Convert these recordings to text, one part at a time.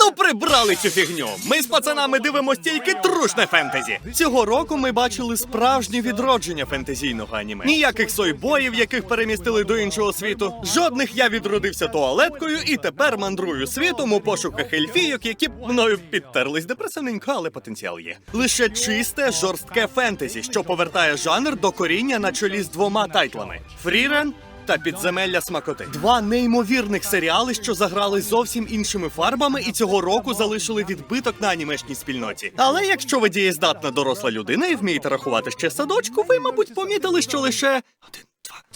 Ну, прибрали цю фігню. Ми з пацанами дивимось тільки трушне фентезі. Цього року ми бачили справжнє відродження фентезійного аніме. Ніяких сойбоїв, яких перемістили до іншого світу. Жодних я відродився туалеткою і тепер мандрую світом у пошуках ельфійок, які б мною підтерлись депресивненько, але потенціал є. Лише чисте, жорстке фентезі, що повертає жанр до коріння на чолі з двома тайтлами: Фрірен та підземелля смакоти. Два неймовірних серіали, що заграли зовсім іншими фарбами, і цього року залишили відбиток на анімешній спільноті. Але якщо ви дієздатна доросла людина і вмієте рахувати ще садочку, ви, мабуть, помітили, що лише один.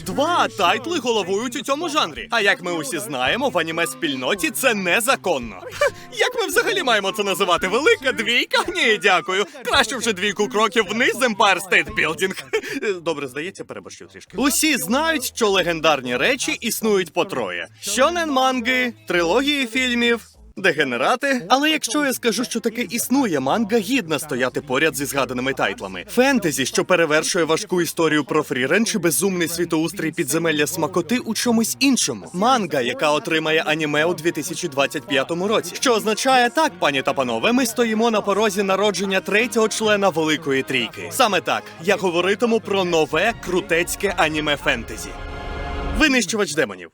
Два. Тайтли головують у цьому жанрі. А як ми усі знаємо, в аніме спільноті це незаконно. Ха, як ми взагалі маємо це називати? Велика двійка? Ні, дякую. Краще вже двійку кроків вниз з Empire State Building. Добре, здається, переборщив трішки. Усі знають, що легендарні речі існують по троє: щонен манги, трилогії фільмів. Дегенерати, але якщо я скажу, що таке існує, манга гідна стояти поряд зі згаданими тайтлами. Фентезі, що перевершує важку історію про фрірен чи безумний світоустрій підземелля смакоти у чомусь іншому. Манга, яка отримає аніме у 2025 році. Що означає так, пані та панове, ми стоїмо на порозі народження третього члена Великої Трійки. Саме так я говоритиму про нове крутецьке аніме фентезі. Винищувач демонів.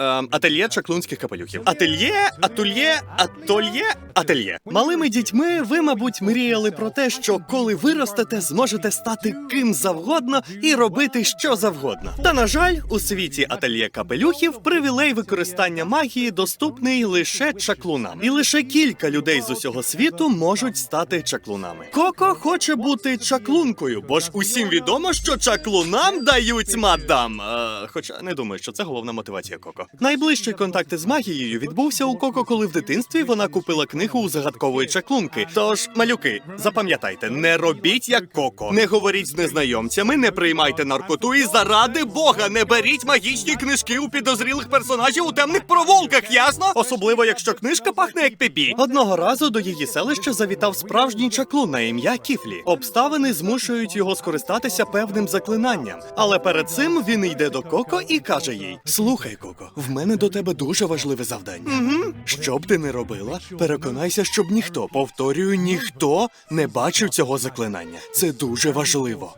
Ем, ательє чаклунських капелюхів. Ательє, атульє, атольє, ательє. Малими дітьми ви, мабуть, мріяли про те, що коли виростете, зможете стати ким завгодно і робити що завгодно. Та на жаль, у світі ательє капелюхів привілей використання магії доступний лише чаклунам, і лише кілька людей з усього світу можуть стати чаклунами. Коко хоче бути чаклункою, бо ж усім відомо, що чаклунам дають мадам. Е, хоча не думаю, що це головна мотивація Коко. Найближчий контакт із магією відбувся у Коко, коли в дитинстві вона купила книгу у загадкової чаклунки. Тож, малюки, запам'ятайте, не робіть як Коко, не говоріть з незнайомцями, не приймайте наркоту і заради Бога, не беріть магічні книжки у підозрілих персонажів у темних провулках, ясно? Особливо, якщо книжка пахне як піпі. Одного разу до її селища завітав справжній чаклун на ім'я Кіфлі. Обставини змушують його скористатися певним заклинанням. Але перед цим він йде до Коко і каже їй: Слухай, Коко, в мене до тебе дуже важливе завдання. Угу. Що б ти не робила, переконайся, щоб ніхто, повторюю, ніхто не бачив цього заклинання. Це дуже важливо.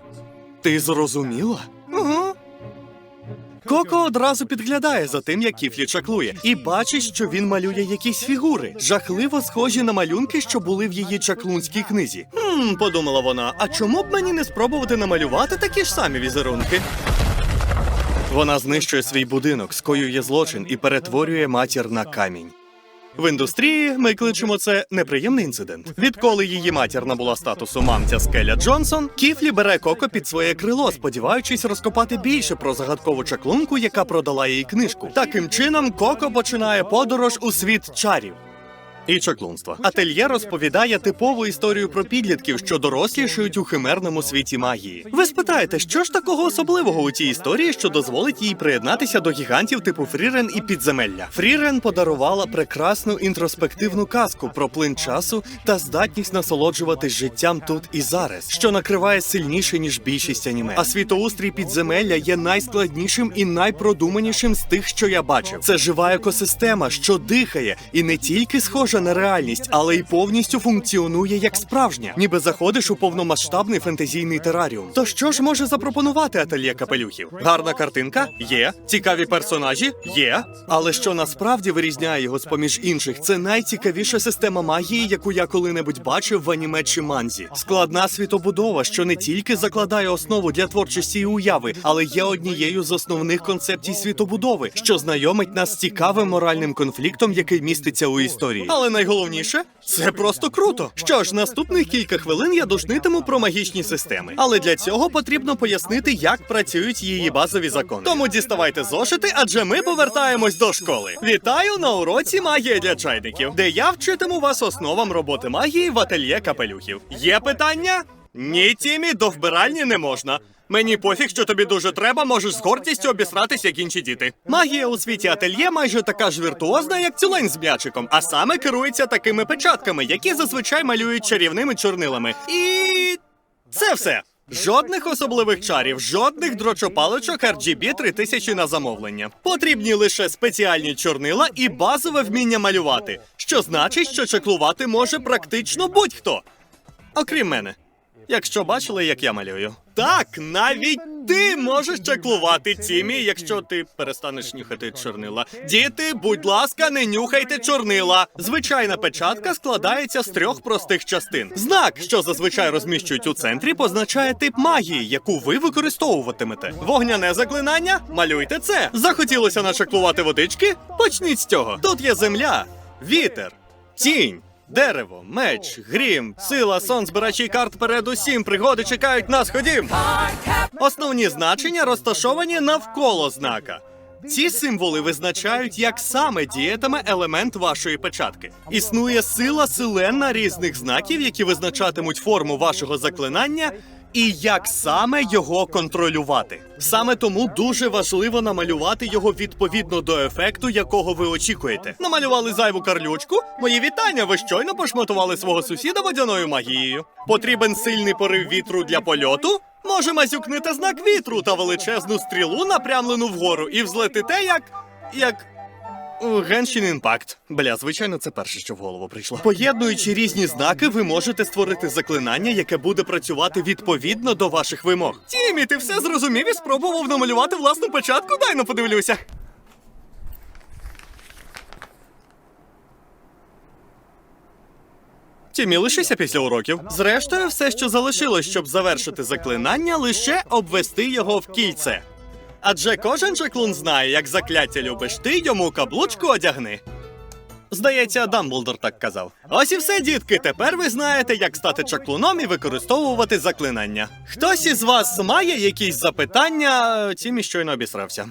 Ти зрозуміла? Угу. Коко одразу підглядає за тим, як Кіфлі чаклує, і бачить, що він малює якісь фігури, жахливо схожі на малюнки, що були в її чаклунській книзі. Хм, подумала вона, а чому б мені не спробувати намалювати такі ж самі візерунки? Вона знищує свій будинок, скоює злочин і перетворює матір на камінь. В індустрії ми кличемо це неприємний інцидент. Відколи її матір набула статусу мамця Скеля Джонсон, Кіфлі бере коко під своє крило, сподіваючись розкопати більше про загадкову чаклунку, яка продала їй книжку. Таким чином, коко починає подорож у світ чарів. І чаклунства. Ательє розповідає типову історію про підлітків, що дорослішають у химерному світі магії. Ви спитаєте, що ж такого особливого у цій історії, що дозволить їй приєднатися до гігантів типу Фрірен і підземелля? Фрірен подарувала прекрасну інтроспективну казку про плин часу та здатність насолоджуватись життям тут і зараз, що накриває сильніше ніж більшість аніме. А світоустрій підземелля є найскладнішим і найпродуманішим з тих, що я бачив. Це жива екосистема, що дихає і не тільки схожа на реальність, але й повністю функціонує як справжня, ніби заходиш у повномасштабний фентезійний тераріум. То що ж може запропонувати ательє капелюхів? Гарна картинка є, цікаві персонажі є. Але що насправді вирізняє його з поміж інших, це найцікавіша система магії, яку я коли-небудь бачив в аніме чи манзі. Складна світобудова, що не тільки закладає основу для творчості і уяви, але є однією з основних концепцій світобудови, що знайомить нас з цікавим моральним конфліктом, який міститься у історії. Але найголовніше це просто круто. Що ж, наступних кілька хвилин я душнитиму про магічні системи. Але для цього потрібно пояснити, як працюють її базові закони. Тому діставайте зошити, адже ми повертаємось до школи. Вітаю на уроці магія для чайників, де я вчитиму вас основам роботи магії в ательє капелюхів. Є питання? Ні, Тімі, до вбиральні не можна. Мені пофіг, що тобі дуже треба, можеш з гордістю обісратись, як інші діти. Магія у світі ательє майже така ж віртуозна, як тюлень з м'ячиком, а саме керується такими печатками, які зазвичай малюють чарівними чорнилами. І це все. Жодних особливих чарів, жодних дрочопаличок RGB 3000 на замовлення. Потрібні лише спеціальні чорнила і базове вміння малювати, що значить, що чеклувати може практично будь-хто. Окрім мене. Якщо бачили, як я малюю. Так, навіть ти можеш чеклувати Тімі, якщо ти перестанеш нюхати чорнила. Діти, будь ласка, не нюхайте чорнила. Звичайна печатка складається з трьох простих частин. Знак, що зазвичай розміщують у центрі, позначає тип магії, яку ви використовуватимете. Вогняне заклинання малюйте це. Захотілося начеклувати водички? Почніть з цього. Тут є земля, вітер, тінь. Дерево, меч, грім, сила, сон, збирачі карт передусім, пригоди чекають нас. Ходім. Основні значення розташовані навколо знака. Ці символи визначають, як саме діятиме елемент вашої печатки. Існує сила селена різних знаків, які визначатимуть форму вашого заклинання. І як саме його контролювати? Саме тому дуже важливо намалювати його відповідно до ефекту, якого ви очікуєте. Намалювали зайву карлючку. Мої вітання. Ви щойно пошматували свого сусіда водяною магією. Потрібен сильний порив вітру для польоту. Може мазюкнете знак вітру та величезну стрілу, напрямлену вгору, і взлетите як. як. Геншін імпакт. Бля, звичайно, це перше, що в голову прийшло. Поєднуючи різні знаки, ви можете створити заклинання, яке буде працювати відповідно до ваших вимог. Тімі, ти все зрозумів і спробував намалювати власну печатку? Дай ну подивлюся. Тімі, лишися після уроків. Зрештою, все, що залишилось, щоб завершити заклинання, лише обвести його в кільце. Адже кожен чеклун знає, як закляття любиш ти, йому каблучку одягни. Здається, Дамблдор так казав. Ось і все, дітки. Тепер ви знаєте, як стати чаклуном і використовувати заклинання. Хтось із вас має якісь запитання? Тімі щойно обісрався.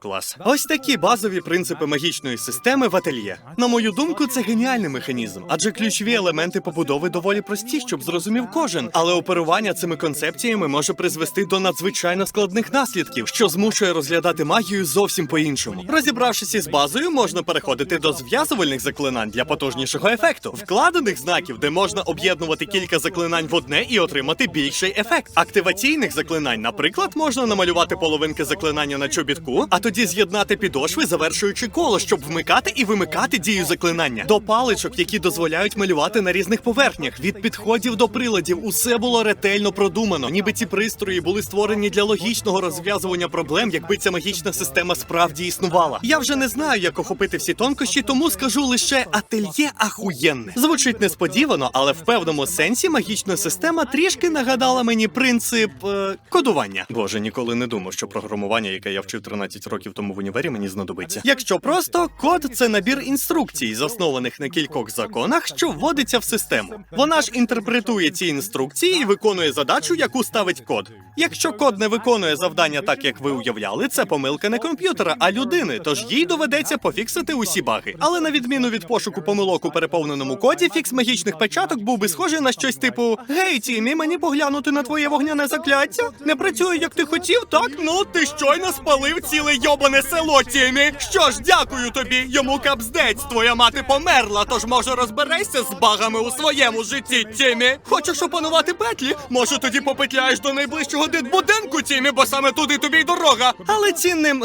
Клас. Ось такі базові принципи магічної системи в ательє. На мою думку, це геніальний механізм, адже ключові елементи побудови доволі прості, щоб зрозумів кожен. Але оперування цими концепціями може призвести до надзвичайно складних наслідків, що змушує розглядати магію зовсім по-іншому. Розібравшись із базою, можна переходити до зв'язувальних заклинань для потужнішого ефекту, вкладених знаків, де можна об'єднувати кілька заклинань в одне і отримати більший ефект. Активаційних заклинань, наприклад, можна намалювати половинки заклинання на чобітку, а тоді з'єднати підошви, завершуючи коло, щоб вмикати і вимикати дію заклинання. До паличок, які дозволяють малювати на різних поверхнях, від підходів до приладів, усе було ретельно продумано. Ніби ці пристрої були створені для логічного розв'язування проблем, якби ця магічна система справді існувала. Я вже не знаю, як охопити всі тонкощі, тому скажу лише ательє ахуєнне. Звучить несподівано, але в певному сенсі магічна система трішки нагадала мені принцип е, кодування. Боже, ніколи не думав, що програмування, яке я вчив 13 років тому в універі, мені знадобиться. Якщо просто код це набір інструкцій, заснованих на кількох законах, що вводиться в систему. Вона ж інтерпретує ці інструкції і виконує задачу, яку ставить код. Якщо код не виконує завдання так, як ви уявляли, це помилка не комп'ютера, а людини. Тож їй доведеться пофіксити усі баги. Але на відміну від пошуку помилок у переповненому коді, фікс магічних печаток був би схожий на щось типу: Гей, Тімі, мені поглянути на твоє вогняне закляття? Не працює, як ти хотів, так? Ну ти щойно спалив ціле йобане село, Тімі. Що ж, дякую тобі. Йому капздець. Твоя мати померла, тож може розберешся з багами у своєму житті, Тімі. Хочеш опанувати петлі? Може тоді попетляєш до найближчого дитбудинку, Тімі, бо саме туди тобі й дорога. Але цінним.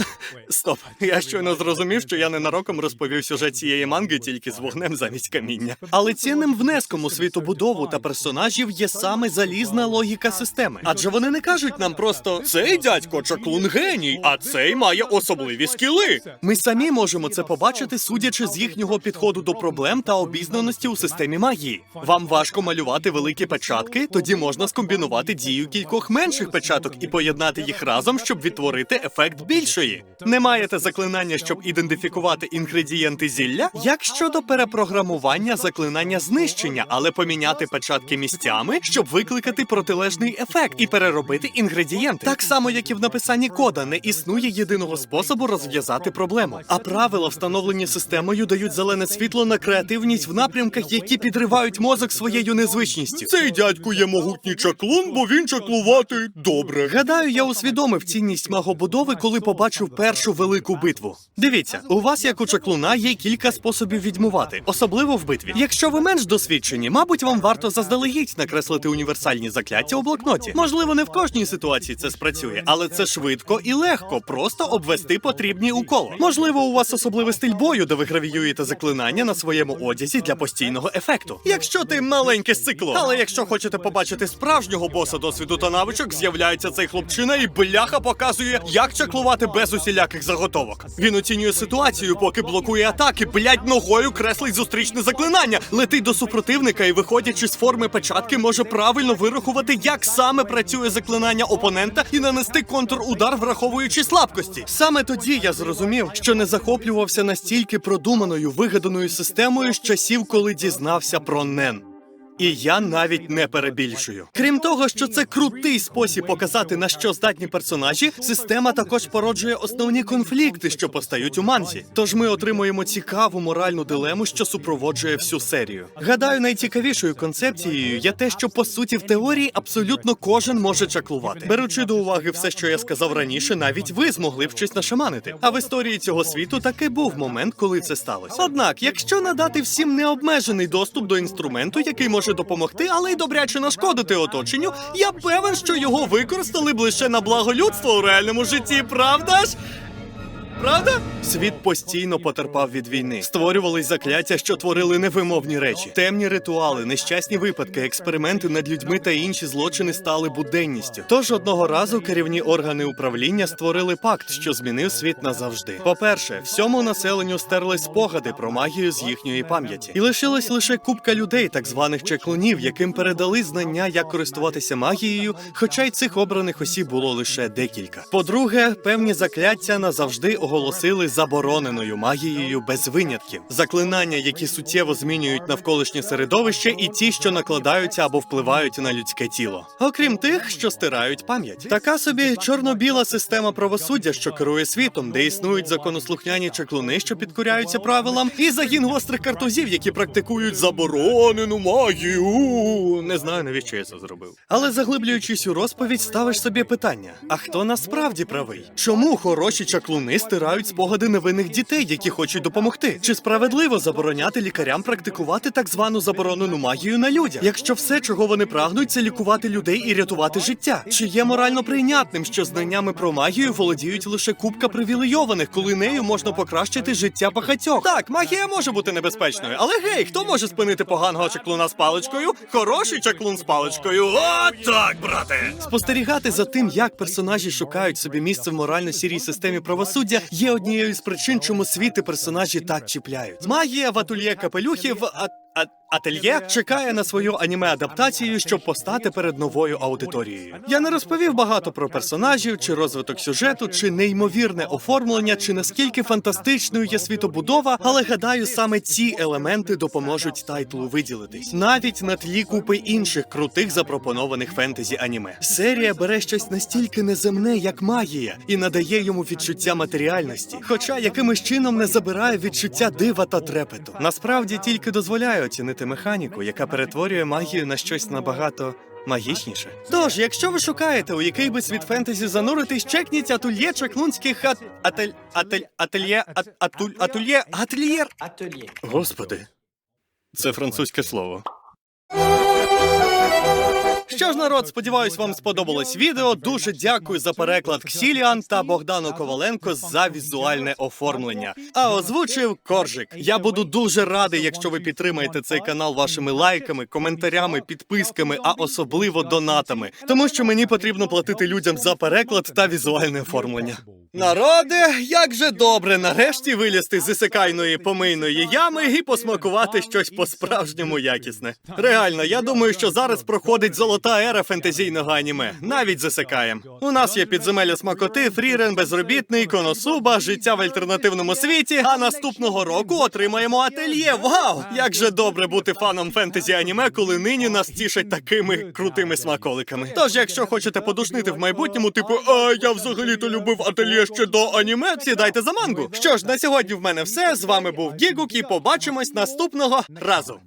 Стоп, я щойно зрозумів, що я ненароком розповів сюжет цієї манги тільки з вогнем замість каміння. Але цінним внеском у світобудову та персонажів є саме залізна логіка системи. Адже вони не кажуть нам просто цей дядько чаклун геній, а цей має особливі скіли. Ми самі можемо це побачити, судячи з їхнього підходу до проблем та обізнаності у системі магії. Вам важко малювати великі печатки, тоді можна скомбінувати дію кількох менших печаток і поєднати їх разом, щоб відтворити ефект більшої. Не маєте заклинання, щоб ідентифікувати інгредієнти зілля? Як щодо перепрограмування заклинання знищення, але поміняти печатки місцями, щоб викликати протилежний ефект і переробити інгредієнти. Так само, як і в написанні кода, не існує єдиного способу розв'язати проблему. А правила, встановлені системою, дають зелене світло на креативність в напрямках, які підривають мозок своєю незвичністю. Цей дядько є могутній чаклун, бо він чаклувати добре. Гадаю, я усвідомив цінність магобудови, коли побачив першу велику битву. Дивіться, у вас, як у чаклуна, є кілька способів відьмувати, особливо в битві. Якщо ви менш досвідчені, мабуть, вам варто заздалегідь накреслити універсальні закляття у блокноті. Можливо, не в кожній ситуації це спрацює, але це швидко і легко, просто обвести потрібні у коло. Можливо, у вас особливий стиль бою, де ви гравіюєте заклинання на своєму одязі для постійного ефекту. Якщо ти маленьке сцикло, але якщо хочете побачити справжнього боса досвіду та навичок, з'являється цей хлопчина і бляха показує, як чаклувати без усіляких заготовок. Він оцінює ситуацію, поки блокує атаки, блять ногою креслить зустрічне заклинання, летить до супротивника і, виходячи з форми печатки, може правильно вирахувати, як саме працює заклинання опонента і нанести контрудар, враховуючи слабкості. Саме тоді я зрозумів, що не захоплювався настільки продуманою вигаданою системою з часів, коли дізнався про Нен. І я навіть не перебільшую. Крім того, що це крутий спосіб показати на що здатні персонажі, система також породжує основні конфлікти, що постають у манзі. Тож ми отримуємо цікаву моральну дилему, що супроводжує всю серію. Гадаю, найцікавішою концепцією є те, що по суті в теорії абсолютно кожен може чаклувати. Беручи до уваги все, що я сказав раніше, навіть ви змогли б щось нашаманити. А в історії цього світу таки був момент, коли це сталося. Однак, якщо надати всім необмежений доступ до інструменту, який може допомогти, але й добряче нашкодити оточенню, я певен, що його використали б лише на благо людства у реальному житті, правда ж? Правда? Світ постійно потерпав від війни. Створювались закляття, що творили невимовні речі. Темні ритуали, нещасні випадки, експерименти над людьми та інші злочини стали буденністю. Тож одного разу керівні органи управління створили пакт, що змінив світ назавжди. По-перше, всьому населенню стерли спогади про магію з їхньої пам'яті, і лишилась лише купка людей, так званих чеклунів, яким передали знання, як користуватися магією, хоча й цих обраних осіб було лише декілька. По-друге, певні закляття назавжди оголосили забороненою магією без винятків. Заклинання, які суттєво змінюють навколишнє середовище, і ті, що накладаються або впливають на людське тіло. Окрім тих, що стирають пам'ять. Така собі чорно-біла система правосуддя, що керує світом, де існують законослухняні чеклуни, що підкоряються правилам, і загін гострих картузів, які практикують заборонену магію. Не знаю, навіщо я це зробив. Але заглиблюючись у розповідь, ставиш собі питання: а хто насправді правий? Чому хороші чаклуни стирають спогади невинних дітей, які хочуть допомогти? Чи справедливо забороняти лікарям практикувати так звану заборонену магію на людях? Якщо все, чого вони прагнуть, це лікувати людей і рятувати життя? Чи є морально прийнятним, що знаннями про магію володіють лише купка привілейованих, коли нею можна покращити життя багатьох? Так, магія може бути небезпечною, але гей, хто може спинити поганого чаклуна з паличкою? Хороший чаклун з паличкою. О, так, брате! Спостерігати за тим, як персонажі шукають собі місце в морально сірій системі правосуддя, є однією з причин, чому світи персонажі так чіпляють. Магія в атульє капелюхів. А... Ательє чекає на свою аніме-адаптацію, щоб постати перед новою аудиторією. Я не розповів багато про персонажів, чи розвиток сюжету, чи неймовірне оформлення, чи наскільки фантастичною є світобудова, але гадаю, саме ці елементи допоможуть тайтлу виділитись навіть на тлі купи інших крутих запропонованих фентезі аніме. Серія бере щось настільки неземне, як магія, і надає йому відчуття матеріальності, хоча якимось чином не забирає відчуття дива та трепету. Насправді тільки дозволяє оцінити механіку, яка перетворює магію на щось набагато. Магічніше. Тож, якщо ви шукаєте, у який би світ фентезі зануритись, чекніть атульє чаклунських ат... атель... атель... ательє... ат... атуль... атульє... ательєр. Господи, це французьке слово. Що ж, народ, сподіваюсь, вам сподобалось відео. Дуже дякую за переклад Ксіліан та Богдану Коваленко за візуальне оформлення. А озвучив Коржик. Я буду дуже радий, якщо ви підтримаєте цей канал вашими лайками, коментарями, підписками, а особливо донатами, тому що мені потрібно платити людям за переклад та візуальне оформлення. Народе, як же добре нарешті вилізти з ісекайної помийної ями і посмакувати щось по-справжньому якісне. Реально, я думаю, що зараз проходить золота ера фентезійного аніме, навіть з ісекаєм. У нас є підземелля смакоти, фрірен, безробітний, коносуба, життя в альтернативному світі. А наступного року отримаємо ательє. Вау! Як же добре бути фаном фентезі аніме, коли нині нас тішать такими крутими смаколиками. Тож, якщо хочете подушнити в майбутньому, типу, а я взагалі-то любив ательє ще до аніме, сідайте за мангу. Що ж, на сьогодні в мене все. З вами був Гігук і побачимось наступного разу.